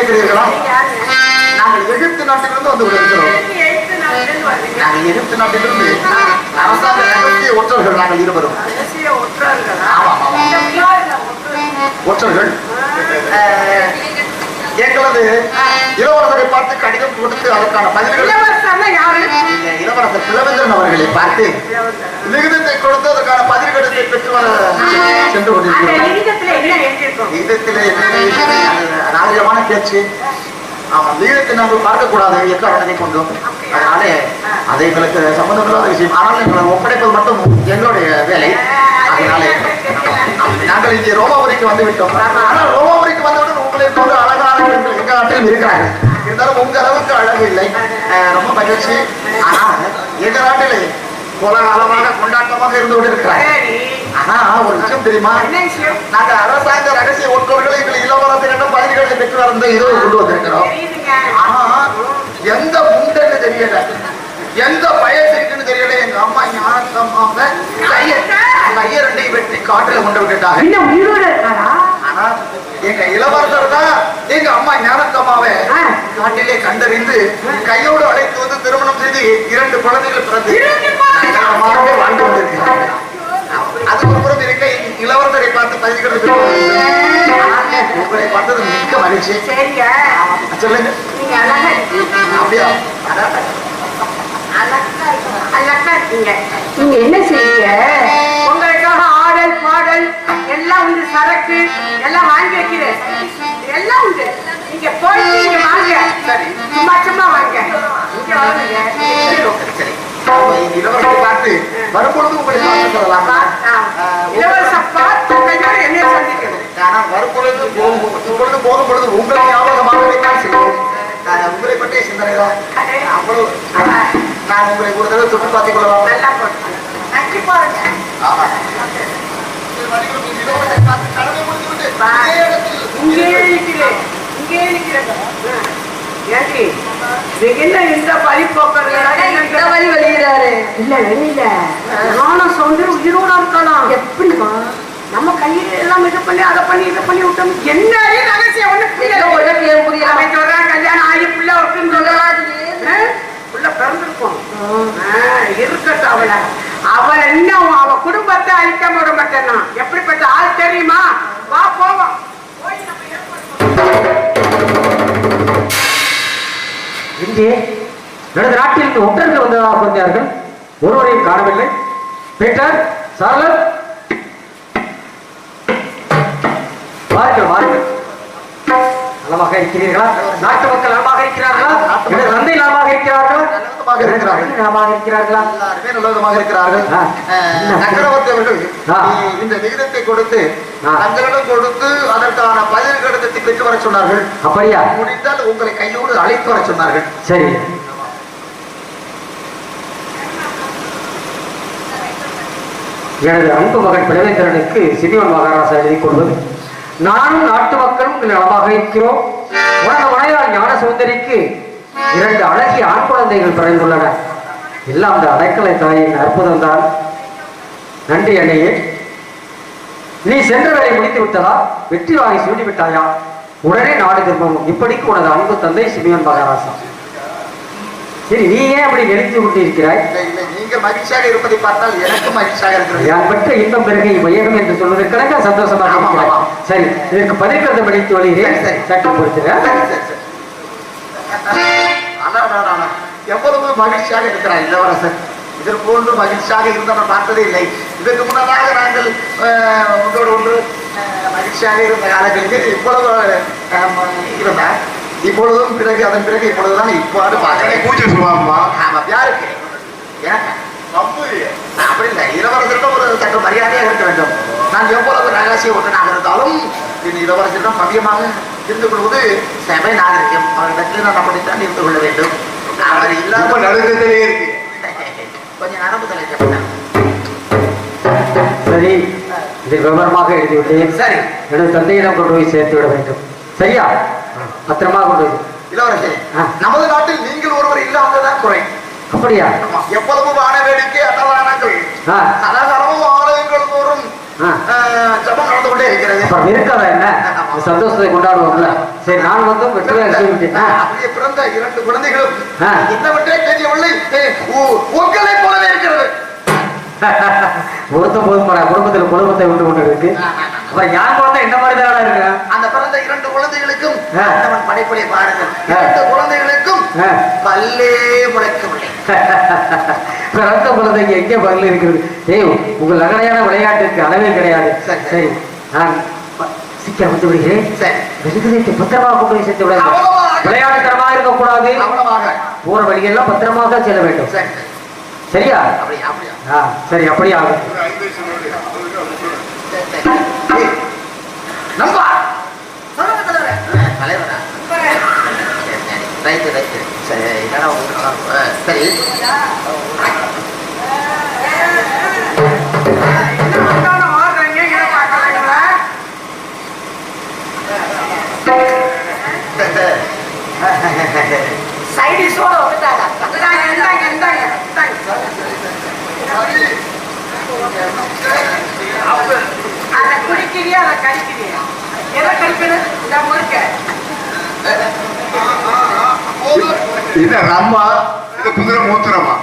கேட்கிறீர்களா? நாங்கள் எகிப்து நாட்டிலிருந்து வந்து விடுகிறோம் நாங்கள் எகிப்து நாட்டிலிருந்து அரசாங்க ரகசிய ஒற்றர்கள் நாங்கள் இருவரும். ஒற்றர்கள். எங்களது இளவரசரை பார்த்து கடிதம் கொடுத்து அதற்கான பதில்கள் இளவரசர் அவர்களை பார்த்து இளவரசரா? லிகிதத்தை கொடுத்து அதற்கான பதில் கடிதத்தை பெற்று சென்று கொண்டிருக்கிறோம்? விகிதத்திலே நாகரிகமான பேச்சு. ஆமா விகிதத்தை நாங்கள் பார்க்கக்கூடாது எக்காரணத்தை கொண்டும். அதனால அது எங்களுக்கு சம்பந்தமில்லாத விஷயம். ஆனால் எங்களை ஒப்படைப்பது மட்டும் எங்களுடைய வேலை. அதனால நாங்கள் இங்கே ரோமாபுரிக்கு வந்து விட்டோம் ஆனால் ரோமாபுரிக்கு வந்தவுடன் உங்களை போன்ற அழகான பெண்கள் எங்க நாட்டிலும் இருக்கிறாங்க இருந்தாலும் உங்க அளவுக்கு அழகு இல்லை. ரொம்ப மகிழ்ச்சி. ஆனா எங்க நாட்டிலே கோலாகலமாக கொண்டாட்டமாக இருந்து கொண்டிருக்கிறாங்க. ஆனா ஒரு விஷயம் தெரியுமா? நாங்க அரசாங்க ரகசிய ஒற்றர்களை எங்கள் இளவரசரிடம் பதில்களை பெற்று வந்த இதோ கொண்டு வந்திருக்கிறோம். ஆனா எந்த முண்டன்னு தெரியல. எந்த வயசு இருக்குன்னு தெரியல. எங்க அம்மா ஞானத்தம்மாவை கைய கைய ரெண்டையும் வெட்டி காட்டுல கொண்டு விட்டுட்டாங்க? ஆனா எங்க இளவரசர் தான் எங்க அம்மா ஆ. காட்டிலே கண்டறிந்து கையோடு அழைத்து வந்து திருமணம் செய்து இரண்டு குழந்தைகள் பிறந்து வாழ்ந்து அது புறம் இருக்க இளவரசரை பார்த்து பதிவுகள் உங்களை பார்த்தது மிக்க மகிழ்ச்சி. சொல்லுங்க. அப்படியா. நீங்க என்ன செய்வீங்க உங்களுக்காக ஆடல் பாடல் எல்லாம் உண்டு சரக்கு எல்லாம் வாங்கி வைக்கிறேன். எல்லாம் உண்டு. நீங்க போயிட்டு நீங்க வாங்க. சரி. சும்மா சும்மா வாங்க. இங்க சரி பார்த்து வரும்பொழுது உங்களை பார்த்து சொல்லலாமா? என்னைய ஆனா வரும்பொழுது போகும் பொழுது உங்களை ஞாபகமாகவே தான் செய்வோம் ஆஹ், உங்களை பற்றிய சிந்தனை தான் அவ்வளவு. நான் உங்களை ஒரு தடவை சுற்றி பார்த்துக் கொள்ளலாம்? நன்றி பாருங்க ஆமா. இங்கே இங்கே ஏண்டி நீங்க என்ன இந்த வழி போக்குறீங்களா இந்த வழி வெளியிறாரு இல்ல வெளியில நானும் சௌந்தர் உயிரோட இருக்கலாம் எப்படிமா நம்ம கையில எல்லாம் இது பண்ணி அதை பண்ணி இதை பண்ணி விட்டோம் என்ன ரகசியம் ஒண்ணு புரியல உடனே ஏன் புரியல அவன் சொல்றான் கல்யாணம் ஆகி பிள்ளை இருக்குன்னு சொல்லலாம் புள்ள பிறந்திருக்கும் ஆ, இருக்கட்டும் அவள அவளை என்ன அவ குடும்பத்தை அழிக்காம விட மாட்டேன்னா எப்படிப்பட்ட ஆள் தெரியுமா? வா போவோம். இங்கே எனது நாட்டிற்கு ஒற்றர்கள் வந்ததாக வந்தார்கள் ஒருவரையும் காணவில்லை. பீட்டர் சார்லட் வாருங்கள் வாருங்கள். நலமாக இருக்கிறீர்களா? நாட்டு மக்கள் நலமாக இருக்கிறார்களா? எனது தந்தை நலமாக இருக்கிறார்களா? நலமாக இருக்கிறார்களா. எல்லாருமே நல்லவிதமாக இருக்கிறார்கள். சக்கரவர்த்தி அவர்கள் இந்த விகிதத்தை கொடுத்து. தங்களிடம் கொடுத்து அதற்கான பதில் கடிதத்தை பெற்று வர சொன்னார்கள். அப்படியா? முடிந்தால் உங்களை கையோடு அழைத்து வர சொன்னார்கள். சரி. எனது அன்பு மகன் பிளவேந்திரனுக்கு சிறியவன் மகாராசா எழுதி கொள்வது நானும் நாட்டு மக்களும் நலமாக இருக்கிறோம். உனது மனையால் ஞான சுந்தரிக்கு இரண்டு அழகிய ஆண் குழந்தைகள் பிறந்துள்ளன. எல்லாம் அந்த அடைக்கலை தாயின் அற்புதம் தான் நன்றி அன்னையே நீ சென்ற வேலை முடித்து விட்டதா? வெற்றி வாங்கி சூடி விட்டாயா? உடனே நாடு திரும்பவும். இப்படிக்கு உனது அன்பு தந்தை சிமியன் மகாராசா சரி நீ ஏன் அப்படி நெளித்து கொண்டிருக்கிறாய்? இல்லை, இல்லை, நீங்கள் மகிழ்ச்சியாக இருப்பதை பார்த்தால் எனக்கும் மகிழ்ச்சியாக இருக்கிறது. யான் பெற்ற இன்பம் பிறகு வையகம் என்று சொல்வதற்காக சந்தோஷமாக இருக்கிறாய். சரி இதற்கு பதிற்கதை படித்து வருகிறேன். சட்டம் ஆனா, எவ்வளவு மகிழ்ச்சியாக இருக்கிறார் இளவரசர் இதற்கு போன்று மகிழ்ச்சியாக இருந்தவர் பார்த்ததே இல்லை. இதற்கு முன்னதாக நாங்கள் ஒன்றோடு ஒன்று மகிழ்ச்சியாக இருந்த காலங்களில் இவ்வளவு இருந்தார். இப்பொழுதும் பிறகு அதன் பிறகு இப்பொழுதுதான் இவ்வாறு பார்க்கிறேன் பூஜை சொல்லுவாங்கம்மா ஆமா யாருக்கு? எனக்கு அப்படி இல்லை. இளவரசரிடம் ஒரு சற்று மரியாதையாக இருக்க வேண்டும். நான் எவ்வளவு ரகசிய ஒற்றனாக இருந்தாலும் இளவரசரிடம் பவியமாக இருந்து கொள்வது சபை நாகரிகம். அவரிடத்தில் நான் அப்படித்தான் இருந்து கொள்ள வேண்டும். அவர் இல்லாத நடுக்கத்திலே இருக்கு. கொஞ்சம் நரம்பு சரி இதை விவரமாக எழுதிவிட்டேன். சரி. எனது தந்தையிடம் கொண்டு போய் சேர்த்து விட வேண்டும். சரியா? பத்திரமா கொண்டு போய். இளவரசே. நமது நாட்டில் நீங்கள் ஒருவர் இல்லாததான் குறை. அப்படியா? எவ்வளவு வான வேடிக்கை அன்னதானங்கள். சலசலமும் ஆலயங்கள் தோறும் ஜபம் நடந்து கொண்டே இருக்கிறது. இருக்காதா என்ன? சந்தோஷத்தை கொண்டாடுவோம்ல. சரி நான் வந்து வெற்றியாக சொல்லிட்டேன் பிறந்த இரண்டு குழந்தைகளும். என்னவற்றே தெரியவில்லை. உங்களை போலவே இருக்கிறது. ஒருத்த போதும் குடும்பத்துல குடும்பத்தை விட்டு கொண்டு இருக்கு. அப்புறம் யார் குழந்தை என்ன மாதிரி தானே இருக்கு? அந்த பிறந்த இரண்டு குழந்தைகளுக்கும் ஆ. ஆண்டவன் படைப்படை பாருங்கள். ஆ. இரண்டு குழந்தைகளுக்கும். பல்லே முளைக்கவில்லை. பிறந்த குழந்தைங்க எங்கே பதில் இருக்கிறது? ஏய் உங்கள் நகரையான விளையாட்டுக்கு அளவே கிடையாது. சரி நான் ப- சீக்கிரம் வந்து விடுகிறேன். சரி. விருதுகளை பத்திரமாக கொண்டு போய் சேர்த்து. விளையாட்டுத்தனமாக இருக்கக்கூடாது. போற வழியெல்லாம் பத்திரமாக செல்ல வேண்டும். சரி. சரியா? அப்படியா அப்படியா. ஆ சரி அப்படியே ஆகும் சரி, சரி. ஏய், கடிக்கிறியா நான் கடிக்கிறியா எதை கடிக்கணும் இந்த முறுக்க. இது ரம்மா இது குதிரை மூத்திரமா?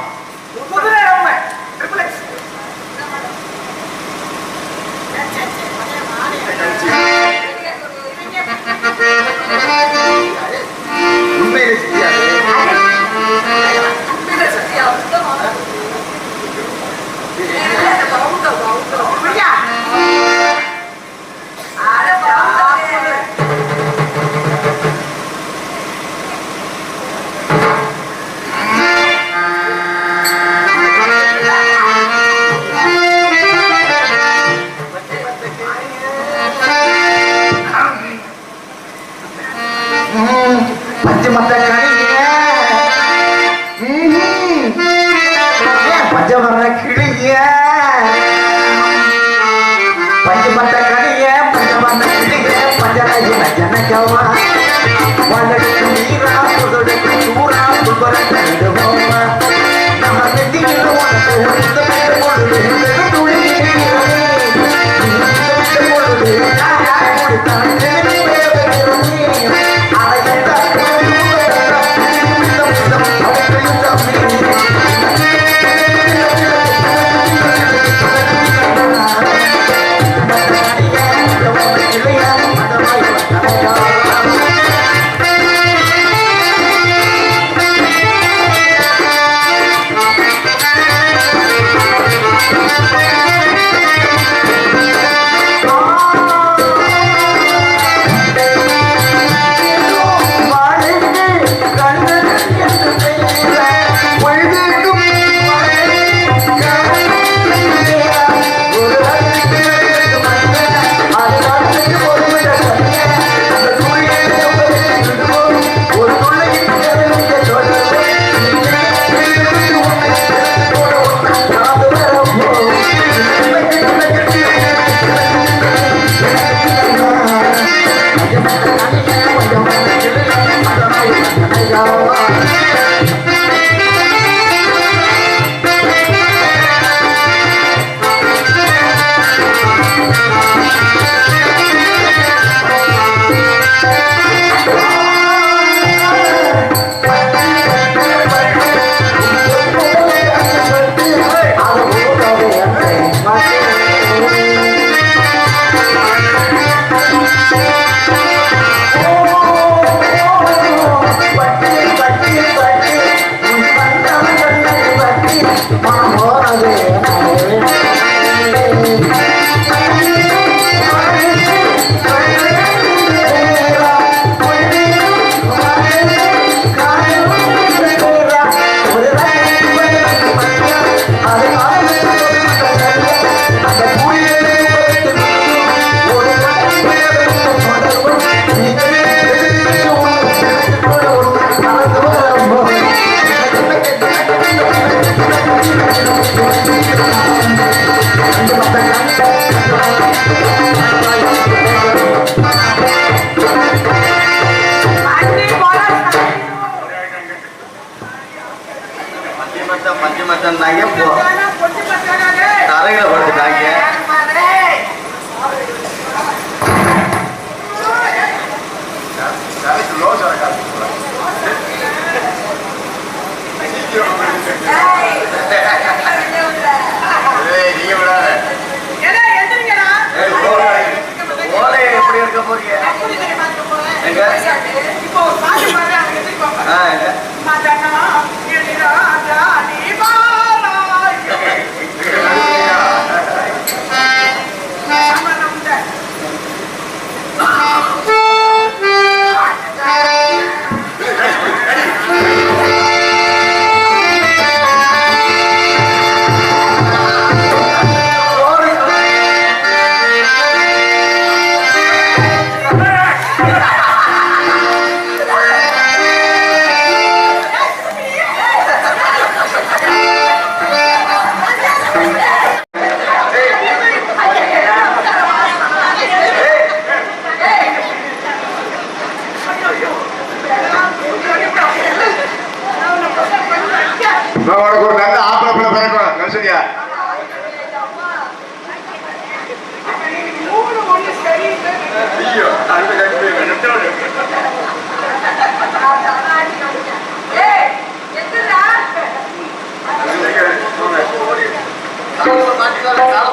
Oh,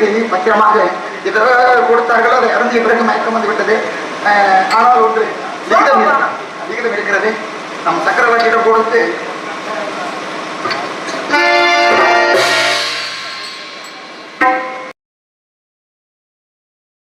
கைக்கு பத்திரமாக எதற்காக கொடுத்தார்களோ அதை இறந்திய பிறகு மயக்கம் வந்து விட்டது. ஆனால் ஒன்று விகிதம் விகிதம் இருக்கிறது. நம் சக்கரவர்த்தியிடம் கொடுத்து